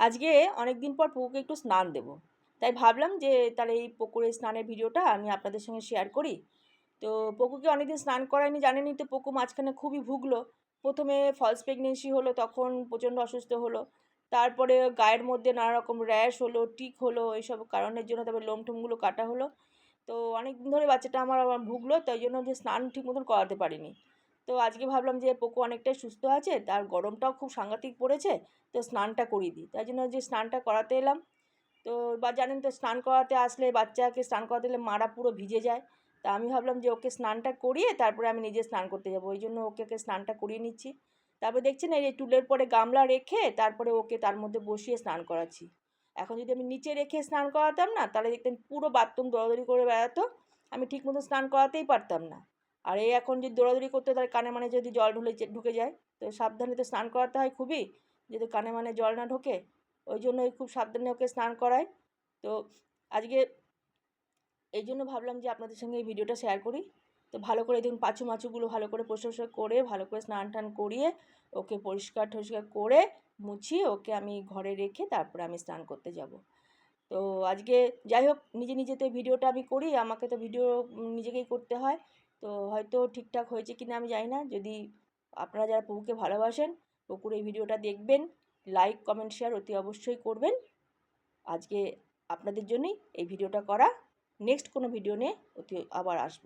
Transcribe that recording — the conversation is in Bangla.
আজকে অনেক দিন পর পুকুকে একটু স্নান দেবো। তাই ভাবলাম যে তাহলে এই পুকুরে স্নানের ভিডিওটা আমি আপনাদের সঙ্গে শেয়ার করি। তো পকুকে অনেকদিন স্নান করায়নি, জানেনই তো পকু মাঝখানে খুবই ভুগলো। প্রথমে ফলস প্রেগনেন্সি হলো, তখন প্রচণ্ড অসুস্থ হলো। তারপরে গায়ের মধ্যে নানা রকম র্যাশ হলো, টিক হলো, এইসব কারণের জন্য তারপরে লোম টোমগুলো কাটা হলো। তো অনেক দিন ধরে বাচ্চাটা আমার ভুগলো, তাই জন্য যে স্নান ঠিক মতন করাতে পারিনি। তো আজকে ভাবলাম যে পোকো অনেকটাই সুস্থ আছে, তার গরমটাও খুব সাংঘাতিক পড়েছে, তো স্নানটা করিয়ে দিই। তাই জন্য যে স্নানটা করাতে এলাম, তো বা জানেন তো স্নান করাতে আসলে বাচ্চাকে স্নান করাতে এলে মারা পুরো ভিজে যায়, তা আমি ভাবলাম যে ওকে স্নানটা করিয়ে তারপরে আমি নিজে স্নান করতে যাব, ওই জন্য ওকে ওকে স্নানটা করিয়ে নিচ্ছি। তারপরে দেখছেন এই যে টুলের পরে গামলা রেখে তারপরে ওকে তার মধ্যে বসিয়ে স্নান করাচ্ছি। এখন যদি আমি নিচে রেখে স্নান করাতাম না, তাহলে দেখতেন পুরো বাথরুম দৌড়াদৌড়ি করে বেড়াতো, আমি ঠিক মতো স্নান করাতেই পারতাম না। আর এই এখন যদি দৌড়াদৌড়ি করতে তার কানে মানে যদি জল ঢুলে ঢুকে যায়, তো সাবধানে তো স্নান করাতে হয় খুবই। যদি কানে মানে জল না ঢোকে, ওই জন্যই খুব সাবধানে ওকে স্নান করায় তো আজকে এই জন্য ভাবলাম যে আপনাদের সঙ্গে এই ভিডিওটা শেয়ার করি। তো ভালো করে দেখুন পাঁচু মাছুগুলো ভালো করে পরিষ্কার করে, ভালো করে স্নান টান করিয়ে, ওকে পরিষ্কার টরিষ্কার করে মুছিয়ে, ওকে আমি ঘরে রেখে তারপরে আমি স্নান করতে যাব। তো আজকে যাই হোক, নিজে নিজে তো ভিডিওটা আমি করি, আমাকে তো ভিডিও নিজেকেই করতে হয়। তো হয়তো ঠিকঠাক হয়েছে কিনা আমি জানি না। যদি আপনারা যারা প্রভুকে ভালোবাসেন পুকুর এই ভিডিওটা দেখবেন লাইক কমেন্ট শেয়ার অতি অবশ্যই করবেন। আজকে আপনাদের জন্যই এই ভিডিওটা করা। নেক্সট কোনো ভিডিও নিয়ে অতি আবার আসব।